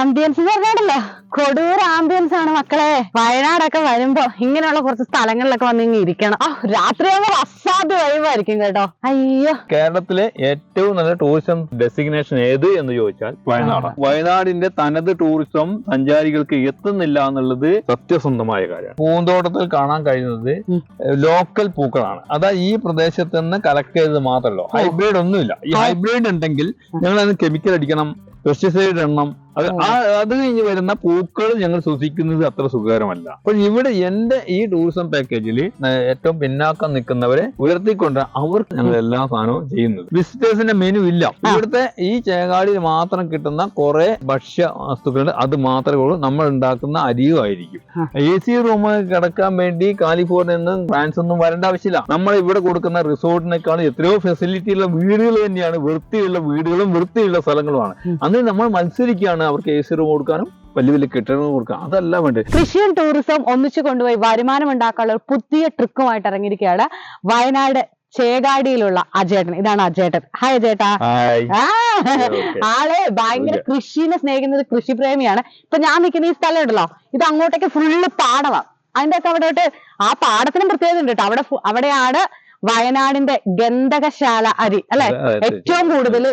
Ambience എന്ന് പറഞ്ഞാടല്ലോ Kodoor ambience ആണ് മക്കളെ. വയനാടൊക്കെ വരുമ്പോ ഇങ്ങനെയുള്ള കുറച്ച് സ്ഥലങ്ങളിലൊക്കെ വന്ന് ഇങ്ങനെ ഇരിക്കണം. ആ രാത്രിയാകുമ്പോൾ അസാധ്യ വൈവായിരിക്കും കേട്ടോ. അയ്യോ. കേരളത്തിലെ ഏറ്റവും നല്ല ടൂറിസം ഡെസിഗ്നേഷൻ ഏത് എന്ന് ചോദിച്ചാൽ വയനാട് വയനാടിന്റെ തനത് ടൂറിസം സഞ്ചാരികൾക്ക് എത്തുന്നില്ല എന്നുള്ളത് സത്യസന്ധമായ കാര്യമാണ്. പൂന്തോട്ടത്തിൽ കാണാൻ കഴിയുന്നത് ലോക്കൽ പൂക്കളാണ്. അതാ ഈ പ്രദേശത്ത് നിന്ന് കളക്ട് ചെയ്തത് മാത്രമല്ലോ ഹൈബ്രിഡ് ഒന്നുമില്ല. ഈ ഹൈബ്രിഡ് ഉണ്ടെങ്കിൽ ഞങ്ങൾ അതിന് കെമിക്കൽ അടിക്കണം പെസ്റ്റിസൈഡ് ഇടണം അത് ആ അത് കഴിഞ്ഞ് വരുന്ന പൂക്കൾ ഞങ്ങൾ ശ്വസിക്കുന്നത് അത്ര സുഖകരമല്ല. അപ്പോൾ ഇവിടെ എന്റെ ഈ ടൂറിസം പാക്കേജിൽ ഏറ്റവും പിന്നാക്കം നിൽക്കുന്നവരെ ഉയർത്തിക്കൊണ്ട് അവർക്ക് ഞങ്ങൾ എല്ലാ സാധനവും ചെയ്യുന്നത്. വിസിറ്റേഴ്സിന്റെ മെനു ഇല്ല. ഇവിടുത്തെ ഈ ചേകാടിയിൽ മാത്രം കിട്ടുന്ന കുറെ ഭക്ഷ്യ വസ്തുക്കളുണ്ട്. അത് മാത്രമേ ഉള്ളൂ. നമ്മൾ ഉണ്ടാക്കുന്ന അരിയും ആയിരിക്കും. ആ. എ സി റൂം കിടക്കാൻ വേണ്ടി കാലിഫോർണിയ നിന്നും ഫ്രാൻസ് ഒന്നും വരേണ്ട ആവശ്യമില്ല. നമ്മൾ ഇവിടെ കൊടുക്കുന്ന റിസോർട്ടിനേക്കാൾ എത്രയോ ഫെസിലിറ്റി ഉള്ള വീടുകൾ തന്നെയാണ്. വൃത്തിയുള്ള വീടുകളും വൃത്തിയുള്ള സ്ഥലങ്ങളുമാണ്. അന്ന് നമ്മൾ മത്സരിക്കുകയാണ്. അവർക്ക് എ സി റൂം കൊടുക്കാനും വലിയ വലിയ കെട്ടിടങ്ങൾ കൊടുക്കാം. അതല്ല വേണ്ടത്. കൃഷിയും ടൂറിസം ഒന്നിച്ചു കൊണ്ടുപോയി വരുമാനം ഉണ്ടാക്കാനുള്ള ഒരു പുതിയ ട്രിക്കുമായിട്ട് ഇറങ്ങിയിരിക്കുകയാണ് വയനാട് ചേകാടിയിലുള്ള അജേട്ടൻ. ഇതാണ് അജേട്ടൻ. ഹായ് അജേട്ടാ. ആൾ ഭയങ്കര. കൃഷിനെ സ്നേഹിക്കുന്ന ഒരു കൃഷിപ്രേമിയാണ്. ഇപ്പൊ ഞാൻ നിൽക്കുന്ന ഈ സ്ഥലം ഉണ്ടല്ലോ ഇത് അങ്ങോട്ടേക്ക് ഫുള്ള് പാടമാണ് അതിന്റെ ഒക്കെ അവിടെ ആ പാടത്തിനും പ്രത്യേകത ഉണ്ട് കേട്ടോ. അവിടെ അവിടെയാണ് വയനാടിന്റെ ഗന്ധകശാല അരി അല്ലെ. ഏറ്റവും കൂടുതൽ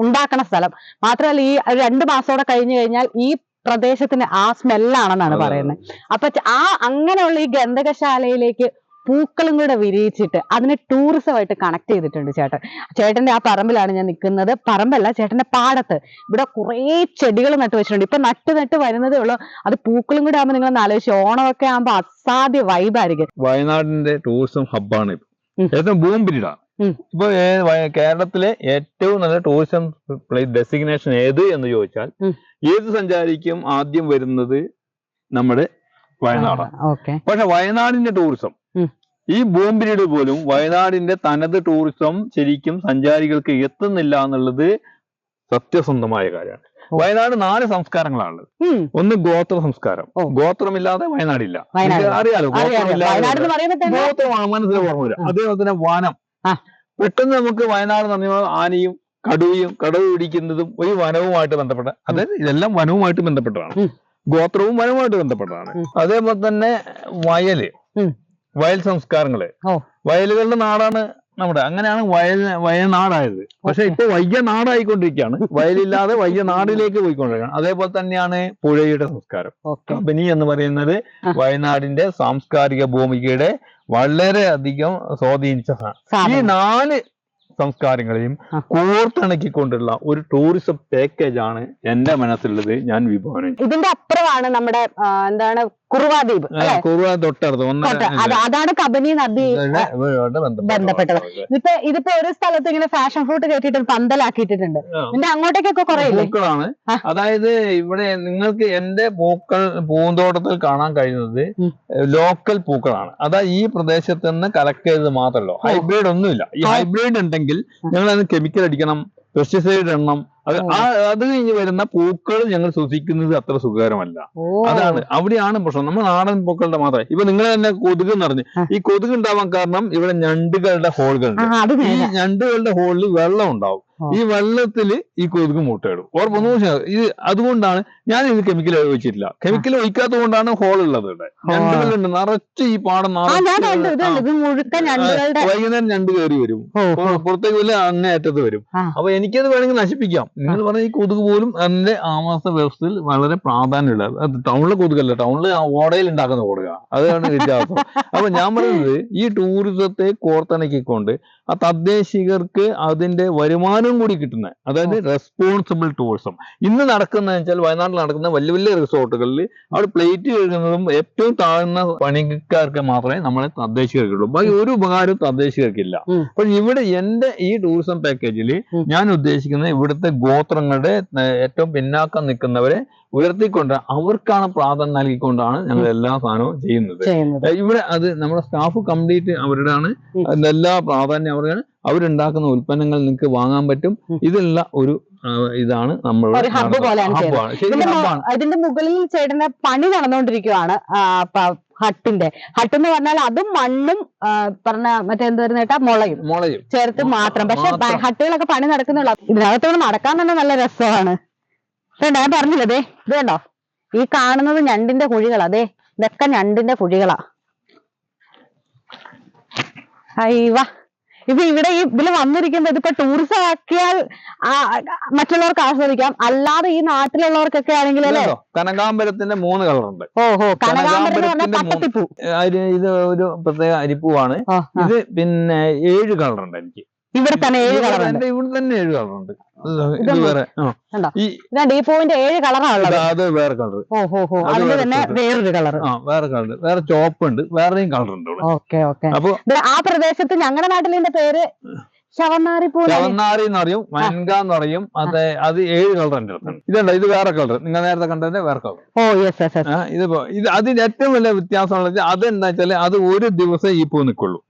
ഉണ്ടാക്കണ സ്ഥലം. മാത്രമല്ല ഈ രണ്ടു മാസത്തോടെ കഴിഞ്ഞു കഴിഞ്ഞാൽ ഈ പ്രദേശത്തിന് ആ സ്മെല്ലാണെന്നാണ് പറയുന്നത്. അപ്പൊ ആ അങ്ങനെയുള്ള ഈ ഗന്ധകശാലയിലേക്ക് പൂക്കളും കൂടെ വിരിയിച്ചിട്ട് അതിനെ ടൂറിസമായിട്ട് കണക്ട് ചെയ്തിട്ടുണ്ട് ചേട്ടൻ. ചേട്ടന്റെ ആ പറമ്പിലാണ് ഞാൻ നിൽക്കുന്നത് പറമ്പല്ല ചേട്ടന്റെ പാടത്ത്. ഇവിടെ കുറേ ചെടികൾ നട്ടു വെച്ചിട്ടുണ്ട്. ഇപ്പൊ നട്ട് നട്ട് വരുന്നതേ ഉള്ളൂ. അത് പൂക്കളും കൂടെ ആകുമ്പോൾ നിങ്ങൾ ആലോചിച്ചു ഓണമൊക്കെ ആകുമ്പോൾ അസാധ്യ വൈബായിരിക്കും വയനാടിന്റെ ടൂറിസം ഹബ്ബാണ് ആണ് ഉം. ഏറ്റവും ബൂം പിരീഡാണ് ഉം. ഇപ്പൊ ഏ- വയ- കേരളത്തിലെ ഏറ്റവും നല്ല ടൂറിസം ഡെസിഗ്നേഷൻ ഏത് എന്ന് ചോദിച്ചാൽ ഉം. ഏത് സഞ്ചാരിക്കും ആദ്യം വരുന്നത് നമ്മുടെ വയനാടാണ് ഓക്കെ. പക്ഷെ വയനാടിന്റെ ടൂറിസം. ഈ ബൂം പീരീഡ് പോലും വയനാടിന്റെ തനത് ടൂറിസം ശരിക്കും സഞ്ചാരികൾക്ക് എത്തുന്നില്ല എന്നുള്ളത് സത്യസന്ധമായ കാര്യമാണ്. വയനാട് നാല് സംസ്കാരങ്ങളാണുള്ളത്. ഒന്ന് ഗോത്ര സംസ്കാരം. ഗോത്രമില്ലാതെ വയനാടില്ല. അറിയാലോ? അറിയാം അറിയാം. ഗോത്രമില്ലാതെ ഗോത്രമാണ് മനസ്സിൽ ഓർമ്മ വരിക അതേപോലെ തന്നെ വനം. പെട്ടെന്ന് നമുക്ക് വയനാട് എന്ന് പറഞ്ഞാൽ ആനയും കടുവയും കടവ് പിടിക്കുന്നതും ഒരു വനവുമായിട്ട് ബന്ധപ്പെട്ട അതായത് ഇതെല്ലാം വനവുമായിട്ട് ബന്ധപ്പെട്ടതാണ്. ഗോത്രവും വനവുമായിട്ട് ബന്ധപ്പെട്ടതാണ്. അതേപോലെ തന്നെ വയൽ. വയൽ സംസ്കാരങ്ങൾ. വയലുകളുടെ നാടാണ് നമ്മുടെ. അങ്ങനെയാണ് വയൽ വയനാടായത് പക്ഷെ. ഇപ്പൊ വയ്യ നാടായിക്കൊണ്ടിരിക്കുകയാണ്. വയലില്ലാതെ വയ്യ നാടിലേക്ക് പോയിക്കൊണ്ടിരിക്കുകയാണ്. അതേപോലെ തന്നെയാണ് പുഴയുടെ സംസ്കാരം. കമ്പനി എന്ന് പറയുന്നത് വയനാടിന്റെ സാംസ്കാരിക ഭൂമികയുടെ വളരെയധികം സ്വാധീനിച്ച സാ- ഈ നാല് സംസ്കാരങ്ങളെയും. കോർത്തിണക്കിക്കൊണ്ടുള്ള ഒരു ടൂറിസം പാക്കേജ് ആണ് എന്റെ മനസ്സിലുള്ളത് ഞാൻ വിഭാവനം ഇതിന്റെ അപ്പുറമാണ് നമ്മുടെ എന്താണ് കുറുവാദ്വീപ് കുറുവ തൊട്ടടുത്ത് അത് അതാണ് കബനി നദി ബന്ധപ്പെട്ടത്. ഇപ്പൊ ഇതിപ്പോ ഒരു സ്ഥലത്ത് ഇങ്ങനെ ഫാഷൻ ഫ്രൂട്ട് കയറ്റിട്ട് പന്തലാക്കിയിട്ടുണ്ട് പിന്നെ അങ്ങോട്ടേക്കൊക്കെ കുറെ പൂക്കളാണ്. അതായത് ഇവിടെ നിങ്ങൾക്ക് എന്റെ പൂക്കൾ പൂന്തോട്ടത്തിൽ കാണാൻ കഴിയുന്നത് ലോക്കൽ പൂക്കളാണ്. അതാ ഈ പ്രദേശത്ത് നിന്ന് കലക്കരുത് ചെയ്തത് മാത്രമല്ല. ഹൈബ്രിഡ് ഒന്നുമില്ല. ഈ ഹൈബ്രിഡ് ഉണ്ടെങ്കിൽ. ഞങ്ങൾ അതിന് കെമിക്കൽ അടിക്കണം പെസ്റ്റിസൈഡ് ഇടണം അത് ആ അത് കഴിഞ്ഞ് വരുന്ന പൂക്കൾ ഞങ്ങൾ ശ്വസിക്കുന്നത് അത്ര സുഖകരമല്ല. അതാണ് അവിടെയാണ് പ്രശ്നം. നമ്മൾ നാടൻ പൂക്കളുടെ മാത്രം. ഇപ്പൊ നിങ്ങൾ തന്നെ കൊതുക് നിറഞ്ഞ് പറഞ്ഞു. ഈ കൊതുക് ഉണ്ടാവാൻ കാരണം ഇവിടെ ഞണ്ടുകളുടെ ഹോളുകളുണ്ട്. ഈ ഞണ്ടുകളുടെ ഹോളിൽ വെള്ളം ഉണ്ടാവും. ഈ വെള്ളത്തിൽ ഈ കൊതുക് മുട്ടയിടും. ഓർമ്മ ഇത് അതുകൊണ്ടാണ് ഞാൻ ഇത് കെമിക്കൽ ഒഴിച്ചിട്ടില്ല കെമിക്കൽ ഒഴിക്കാത്തത് കൊണ്ടാണ് ഹോൾ ഉള്ളത് ഇവിടെ ഞണ്ടുകളുണ്ട്. നിറച്ച് ഈ പാടം വൈകുന്നേരം ഞണ്ട് കയറി വരും. പുറത്തേക്ക് വല്ല അങ്ങേയറ്റത്ത് വരും. അപ്പൊ എനിക്കത് വേണമെങ്കിൽ നശിപ്പിക്കാം. നിങ്ങൾ പറഞ്ഞ ഈ കൊതുക് പോലും അതിന്റെ ആവാസ വ്യവസ്ഥയിൽ വളരെ പ്രാധാന്യമുള്ള അത് ടൗണിലെ കൊതുകല്ല ടൗണിലെ ഓടയിൽ ഉണ്ടാക്കുന്ന കൊതുക. അതാണ് വ്യത്യാസം. അപ്പൊ ഞാൻ പറയുന്നത് ഈ ടൂറിസത്തെ കോർത്തിണക്കിക്കൊണ്ട് ആ തദ്ദേശികർക്ക് അതിന്റെ വരുമാനം കൂടി കിട്ടുന്ന അതായത് റെസ്പോൺസിബിൾ ടൂറിസം ഇന്ന് നടക്കുന്ന വെച്ചാൽ വയനാട്ടിൽ നടക്കുന്ന വലിയ വലിയ റിസോർട്ടുകളിൽ അവിടെ പ്ലേറ്റ് കഴുകുന്നതും ഏറ്റവും താഴ്ന്ന പണിക്കാർക്ക് മാത്രമേ നമ്മളെ തദ്ദേശികർക്കുള്ളൂ. ബാക്കി ഒരു ഉപകാരവും തദ്ദേശികർക്കില്ല. അപ്പൊ അപ്പോൾ ഇവിടെ എന്റെ ഈ ടൂറിസം പാക്കേജിൽ ഞാൻ ഉദ്ദേശിക്കുന്നത് ഇവിടുത്തെ ഗോത്രങ്ങളുടെ ഏറ്റവും പിന്നാക്കം നിൽക്കുന്നവരെ ഉയർത്തിക്കൊണ്ട് അവർക്കാണ് പ്രാധാന്യം നൽകിക്കൊണ്ടാണ് ഞങ്ങൾ എല്ലാ സാധനവും ചെയ്യുന്നത്. ഇവിടെ അത് നമ്മുടെ സ്റ്റാഫ് കംപ്ലീറ്റ് അവരുടെയാണ്. എല്ലാ പ്രാധാന്യം അവരുടെയാണ്. അവരുണ്ടാക്കുന്ന ഉൽപ്പന്നങ്ങൾ നിങ്ങൾക്ക് വാങ്ങാൻ പറ്റും. ഇതിനുള്ള ഇതിലുള്ള ഒരു ഇതാണ് നമ്മൾ hub പോലെയാണ് ഇതിന്റെ മുകളിൽ ചേട്ടന്റെ പണി പ- ഹട്ടിന്റെ. ഹട്ട് എന്ന് പറഞ്ഞാൽ അതും മണ്ണും പറഞ്ഞ മറ്റേ എന്ത് വരുന്ന കേട്ടാ? മുളയും. മുളയും. ചേർത്ത് മാത്രം. പക്ഷെ. ഹട്ടുകളൊക്കെ പണി നടക്കുന്നുള്ളൂ. ഇതിനകത്തോട് നടക്കാൻ തന്നെ നല്ല രസമാണ്. ഞാൻ പറഞ്ഞില്ലേ ദേ ഇത് കണ്ടോ? ഈ കാണുന്നത് ഞണ്ടിന്റെ കുഴികളാ. അതെ ഇതൊക്കെ ഞണ്ടിന്റെ കുഴികളാ. അയ്യവ. ഇത് ഇവിടെ ഈ ഇതിൽ വന്നിരിക്കുന്നത് ഇതിപ്പോ ടൂറിസം ആക്കിയാൽ മറ്റുള്ളവർക്ക് ആസ്വദിക്കാം. അല്ലാതെ ഈ നാട്ടിലുള്ളവർക്കൊക്കെ ആണെങ്കിൽ അല്ലേ? കനകാമ്പരത്തിന്റെ മൂന്ന് കളറുണ്ട്. ഓഹോ കനകാമ്പരത്തിന്റെ ഇത് ഒരു പ്രത്യേക അരിപ്പൂവാണ്. ഇത് പിന്നെ ഏഴ് കളറുണ്ട് എനിക്ക്. ഇവിടെ തന്നെ ഏഴ് കളറുണ്ട്. ഇവിടെ തന്നെ ഏഴ് കളറുണ്ട്. വേറെ? ഈ പൂവിന്റെ ഏഴ് ഉള്ളത്. അത് കളർ അതിന്റെ തന്നെ വേറൊരു കളർ ആ വേറെ കളർ വേറെ ചോപ്പ് ഉണ്ട്. വേറെയും കളർ ഉണ്ട് ഇവിടെ. Okay okay. അപ്പൊ ആ പ്രദേശത്ത് ഞങ്ങളുടെ നാട്ടിൽ ഇതിന്റെ പേര് ശവന്നാരി പൂ ചവന്നാറി എന്ന് പറയും വൻക എന്ന് പറയും അത് അത് ഏഴ് കളർ ഉണ്ട്. ഇതുണ്ട്? ഇത് വേറെ കളർ നിങ്ങൾ നേരത്തെ കണ്ടതിന്റെ വേറെ colour oh yes yes yes ഇത് അതിന്റെ അതിന് ഏറ്റവും വലിയ വ്യത്യാസമുള്ളത് അത് എന്താ വെച്ചാൽ അത് ഒരു ദിവസം ഈ പൂ നിൽക്കുള്ളൂ ഓ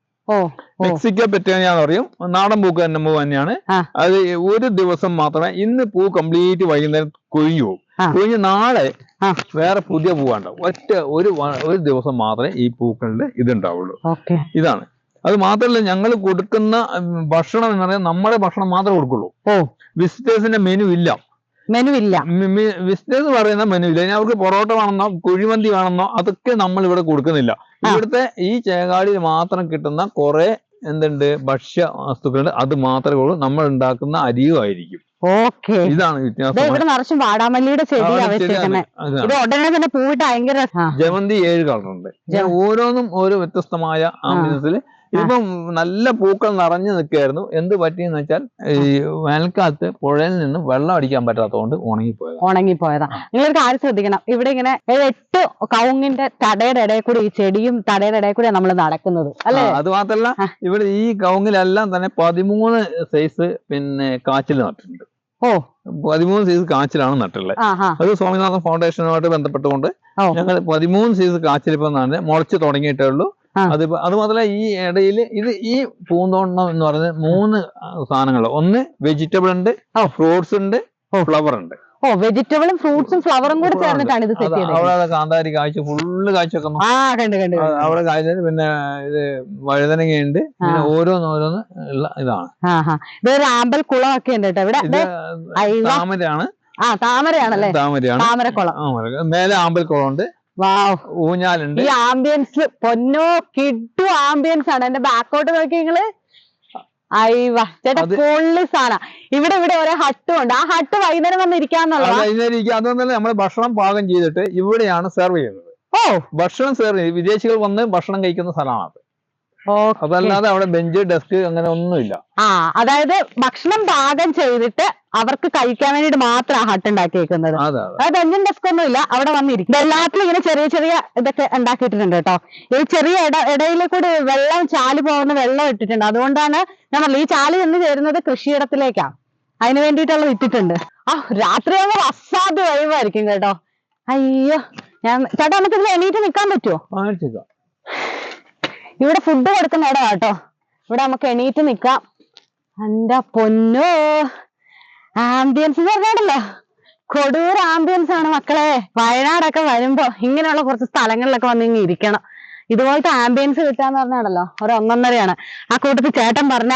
മെക്സിക്കോ പെറ്റേനിയ എന്ന് പറയും. നാടൻ പൂക്ക് തന്നെ പൂ തന്നെയാണ്. അത് ഒരു ദിവസം മാത്രമേ ഇന്ന് പൂ കംപ്ലീറ്റ് വൈകുന്നേരം കൊഴിഞ്ഞു പോകും. കൊഴിഞ്ഞ് നാളെ. വേറെ പുതിയ പൂവാണ്ടാവും ഒറ്റ ഒരു ഒരു ദിവസം മാത്രമേ ഈ പൂക്കളുടെ ഇതുണ്ടാവുള്ളൂ. ഇതാണ്. അത് മാത്രമല്ല ഞങ്ങൾ കൊടുക്കുന്ന ഭക്ഷണം എന്ന് പറയുന്നത് നമ്മുടെ ഭക്ഷണം മാത്രമേ കൊടുക്കുള്ളൂ. വിസിറ്റേഴ്സിന്റെ മെനു ഇല്ല. മെനു ഇല്ല ബിസിനസ് പറയുന്ന മെനു ഇല്ല ഇനി അവർക്ക് പൊറോട്ട വേണമെന്നോ കുഴിമന്തി വേണമെന്നോ അതൊക്കെ നമ്മൾ ഇവിടെ കൊടുക്കുന്നില്ല. ആ. ഇവിടുത്തെ ഈ ചേകാടിയിൽ മാത്രം കിട്ടുന്ന കുറെ എന്തുണ്ട് ഭക്ഷ്യ വസ്തുക്കളുണ്ട്. അത് മാത്രമേ ഉള്ളൂ. നമ്മൾ ഉണ്ടാക്കുന്ന അരിയും ആയിരിക്കും. ഓക്കെ. ഇതാണ് വ്യത്യാസം. ഇവിടെ നിറച്ചും വാടാമല്ലിയുടെ. ഇത് ഉടനെ തന്നെ പൂവിട്ട് ഭയങ്കര ആ, ജമന്തി ഏഴ് കളറുണ്ട്. ഓരോന്നും ഓരോ വ്യത്യസ്തമായ ആംബിയൻസിൽ ഇപ്പം നല്ല പൂക്കൾ നിറഞ്ഞു നിൽക്കുകയായിരുന്നു. എന്ത് പറ്റിയെന്ന് വെച്ചാൽ ഈ വേനൽക്കാലത്ത് പുഴയിൽ നിന്ന് വെള്ളം അടിക്കാൻ പറ്റാത്തതുകൊണ്ട് ഉണങ്ങിപ്പോയത്. ഉണങ്ങിപ്പോയതാ. നിങ്ങളൊരു കാര്യം ശ്രദ്ധിക്കണം. ഇവിടെ ഇങ്ങനെ എട്ട് കൗങ്ങിന്റെ തടയുടെ ഇടയിൽ കൂടി ഈ ചെടിയും തടയുടെ ഇടയിൽ കൂടിയാണ് നമ്മൾ നടക്കുന്നത്. അല്ലേ? അത് മാത്രല്ല. ഇവിടെ ഈ കവുങ്ങിലെല്ലാം തന്നെ പതിമൂന്ന് സൈസ് പിന്നെ കാച്ചിൽ നട്ടിട്ടുണ്ട്. ഓ. പതിമൂന്ന് സൈസ് കാച്ചിലാണ് നട്ടുള്ളത് അത് സ്വാമിനാഥൻ ഫൗണ്ടേഷനുമായിട്ട് ബന്ധപ്പെട്ടുകൊണ്ട് ഞങ്ങൾ പതിമൂന്ന് സൈസ് കാച്ചിൽ ഇപ്പം മുളച്ച് തുടങ്ങിയിട്ടേ ഉള്ളൂ. അത് അത് മാത്രമല്ല ഈ ഇടയിൽ ഇത് ഈ പൂന്തോട്ടം എന്ന് പറയുന്നത് മൂന്ന് സാധനങ്ങൾ ഒന്ന് വെജിറ്റബിൾ ഉണ്ട്. ഫ്രൂട്ട്സ് ഉണ്ട്. ഫ്ലവർ ഉണ്ട്. ഓ വെജിറ്റബിളും ഫ്രൂട്ട്സും ഫ്ലവറും കൂടി ചേർന്നിട്ടാണ് ഇത് സെറ്റ് ചെയ്തത് അവിടെ കാന്താരി കാഴ്ച ഫുള്ള് കാഴ്ച വെക്കുന്നു ആ കണ്ട് കണ്ട്. അവിടെ കാഴ്ച പിന്നെ ഇത് വഴുതനങ്ങയുണ്ട് പിന്നെ. ഓരോന്ന് ഓരോന്ന് ഉള്ള ഇതാണ്. ഇതൊരു ആമ്പൽ കുളം ഒക്കെ ഉണ്ട് കേട്ടോ ഇവിടെ. താമരയാണ്. ആ താമരയാണല്ലേ? താമരയാണ്. താമരക്കുളം. മേലെ ആമ്പൽ കുളം വാവ് ഊഞ്ഞാലുണ്ട്. ഈ ആംബിയൻസ് പൊന്നോ കിട്ടു ആംബിയൻസ് ആണ്. എന്റെ ബാക്കോട്ട് നോക്കി നിങ്ങൾ. ചേട്ടാ അത് പൊള്ളി സാധന. ഇവിടെ ഇവിടെ ഓരോ ഹട്ടും ഉണ്ട്. ആ ഹട്ട് വൈകുന്നേരം വന്ന് ഇരിക്കാന്നുള്ളതാ. അതൊന്നല്ല നമ്മൾ ഭക്ഷണം പാകം ചെയ്തിട്ട് ഇവിടെയാണ് സെർവ് ചെയ്യുന്നത്. ഓ. ഭക്ഷണം സെർവ് ചെയ്യുന്നത് വിദേശികൾ വന്ന് ഭക്ഷണം കഴിക്കുന്ന സ്ഥലമാണ് അതല്ലാതെ അവിടെ ബെഞ്ച് ഡെസ്ക് അങ്ങനെ ഒന്നുമില്ല. ആ അതായത് ഭക്ഷണം പാകം ചെയ്തിട്ട് അവർക്ക് കഴിക്കാൻ വേണ്ടി മാത്രം ആ ഹട്ട് ഉണ്ടാക്കിയേക്കുന്നത്. അതെ അതെ. അതായത് എഞ്ചിൻ ഡെസ്ക് ഒന്നും ഇല്ല അവിടെ വന്നിരിക്കും. എല്ലാത്തിലും ഇങ്ങനെ ചെറിയ ചെറിയ ഇതൊക്കെ ഉണ്ടാക്കിയിട്ടുണ്ട് കേട്ടോ. ഈ ചെറിയ ഇട ഇടയിൽ കൂടി വെള്ളം ചാൽ പോകുന്ന വെള്ളം ഇട്ടിട്ടുണ്ട്. അതുകൊണ്ടാണ് ഞാൻ പറഞ്ഞത് ഈ ചാൽ എന്ന് ചേരുന്നത് കൃഷിയിടത്തിലേക്കാ. അതിന് വേണ്ടിയിട്ടുള്ള ഇട്ടിട്ടുണ്ട്. ആ രാത്രി ആകുമ്പോൾ അസാധ്യ വൈവായിരിക്കും കേട്ടോ. അയ്യോ ഞാൻ ചേട്ടാ നമുക്ക് ഇതിൽ എണീറ്റ് നിൽക്കാൻ പറ്റുമോ ഇവിടെ ഫുഡ് കൊടുക്കുന്ന ഇടം കേട്ടോ ഇവിടെ നമുക്ക് എണീറ്റ് നിക്കാം. എന്റെ പൊന്നോ. ആംബിയൻസ് എന്ന് കൊടൂര ആംബിയൻസ് ആണ് മക്കളെ. വയനാടൊക്കെ വരുമ്പോ ഇങ്ങനെയുള്ള കുറച്ച് സ്ഥലങ്ങളിലൊക്കെ വന്ന് ഇങ്ങനെ ഇരിക്കണം. ഇതുപോലത്തെ ആംബിയൻസ് കിട്ടാന്ന് പറഞ്ഞാണല്ലോ ഒരു ഒന്നൊന്നരയാണ്. ആ കൂട്ടത്തിൽ ചേട്ടൻ പറഞ്ഞ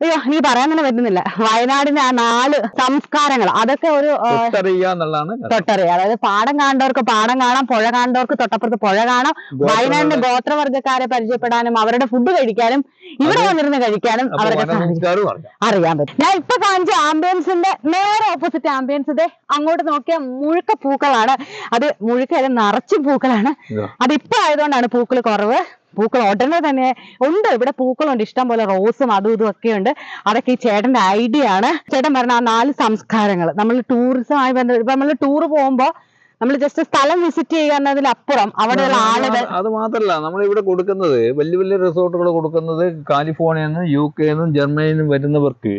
അയ്യോ നീ പറയാൻ തന്നെ പറ്റുന്നില്ല. വയനാടിന്റെ ആ നാല് സംസ്കാരങ്ങൾ അതൊക്കെ ഒരു തൊട്ടറിയ അതായത് പാടം കാണേണ്ടവർക്ക് പാടം കാണാം പുഴ കാണേണ്ടവർക്ക് തൊട്ടപ്പുറത്ത് പുഴ കാണാം. വയനാടിന്റെ ഗോത്രവർഗക്കാരെ പരിചയപ്പെടാനും അവരുടെ ഫുഡ് കഴിക്കാനും ഇവിടെ. വന്നിരുന്ന് കഴിക്കാനും അവരുടെ അറിയാൻ പറ്റും. ഞാൻ ഇപ്പൊ കാണിച്ച ആംബിയൻസിന്റെ നേരെ ഓപ്പോസിറ്റ് ആംബിയൻസ് ഇതേ അങ്ങോട്ട് നോക്കിയ മുഴുക്ക പൂക്കളാണ്. അത് മുഴുക്കല്ല നിറച്ചും പൂക്കളാണ്. അത് അതിപ്പോ ആയതുകൊണ്ടാണ് പൂക്കൾ കുറവ്. പൂക്കൾ ഉടനെ തന്നെ ഉണ്ട്. ഇവിടെ പൂക്കളുണ്ട്. ഇഷ്ടം പോലെ റോസും അതും ഇതും ഒക്കെ ഉണ്ട്. അതൊക്കെ ഈ ചേട്ടന്റെ ഐഡിയ ആണ്. ചേട്ടൻ പറഞ്ഞ ആ നാല് സംസ്കാരങ്ങൾ നമ്മൾ ടൂറിസമായി ബന്ധപ്പെട്ട് ഇപ്പൊ നമ്മൾ ടൂർ പോകുമ്പോ നമ്മൾ ജസ്റ്റ് സ്ഥലം വിസിറ്റ് ചെയ്യുക എന്നതിലപ്പുറം അവിടെയുള്ള അത് ആളുകൾ അത് മാത്രല്ല. നമ്മൾ ഇവിടെ കൊടുക്കുന്നത് വലിയ വലിയ റിസോർട്ടുകൾ കൊടുക്കുന്നത് കാലിഫോർണിയയിൽ നിന്നും യു കെ നിന്നും ജർമ്മനിയിൽ നിന്നും വരുന്നവർക്ക്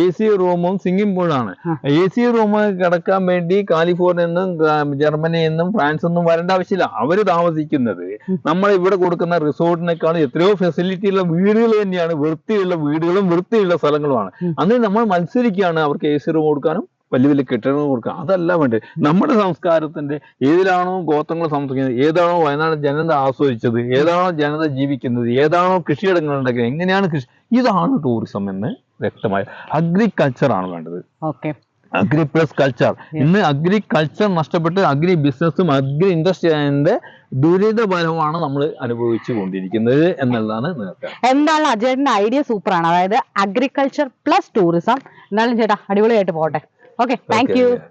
എ സി റൂമും സിംഗിങ് പൂളാണ്. എ സി റൂം കിടക്കാൻ വേണ്ടി കാലിഫോർണിയയിൽ നിന്നും ജർമ്മനിയിൽ നിന്നും ഫ്രാൻസിൽ നിന്നും വരേണ്ട ആവശ്യമില്ല. അവർ താമസിക്കുന്നത് നമ്മൾ ഇവിടെ കൊടുക്കുന്ന റിസോർട്ടിനേക്കാൾ എത്രയോ ഫെസിലിറ്റി ഉള്ള വീടുകൾ തന്നെയാണ്. വൃത്തിയുള്ള വീടുകളും വൃത്തിയുള്ള സ്ഥലങ്ങളുമാണ്. അന്ന് നമ്മൾ മത്സരിക്കുകയാണ് അവർക്ക് എ സി റൂം കൊടുക്കാനും. വലിയ വലിയ കെട്ടിടങ്ങൾ കൊടുക്കുക. അതല്ല വേണ്ടത്. നമ്മുടെ സംസ്കാരത്തിന്റെ ഏതിലാണോ ഗോത്രങ്ങൾ സംസ്കരിക്കുന്നത് ഏതാണോ വയനാട് ജനത ആസ്വദിച്ചത് ഏതാണോ ജനത ജീവിക്കുന്നത് ഏതാണോ കൃഷിയിടങ്ങൾ ഉണ്ടെങ്കിൽ എങ്ങനെയാണ് കൃഷി? ഇതാണ് ടൂറിസം എന്ന് വ്യക്തമായ അഗ്രികൾച്ചർ ആണ് വേണ്ടത്. ഓക്കെ. അഗ്രി പ്ലസ് കൾച്ചർ ഇന്ന് അഗ്രികൾച്ചർ നഷ്ടപ്പെട്ട് അഗ്രി ബിസിനസ്സും അഗ്രി ഇൻഡസ്ട്രിയുടെ ദുരിത ഫലമാണ് നമ്മൾ അനുഭവിച്ചു കൊണ്ടിരിക്കുന്നത് എന്നുള്ളതാണ് എന്താണ് അജയന്റെ ഐഡിയ സൂപ്പറാണ് അതായത് അഗ്രികൾച്ചർ പ്ലസ് ടൂറിസം എന്നാലും ചേട്ടാ അടിപൊളിയായിട്ട് പോട്ടെ ഓക്കെ താങ്ക് യു Okay.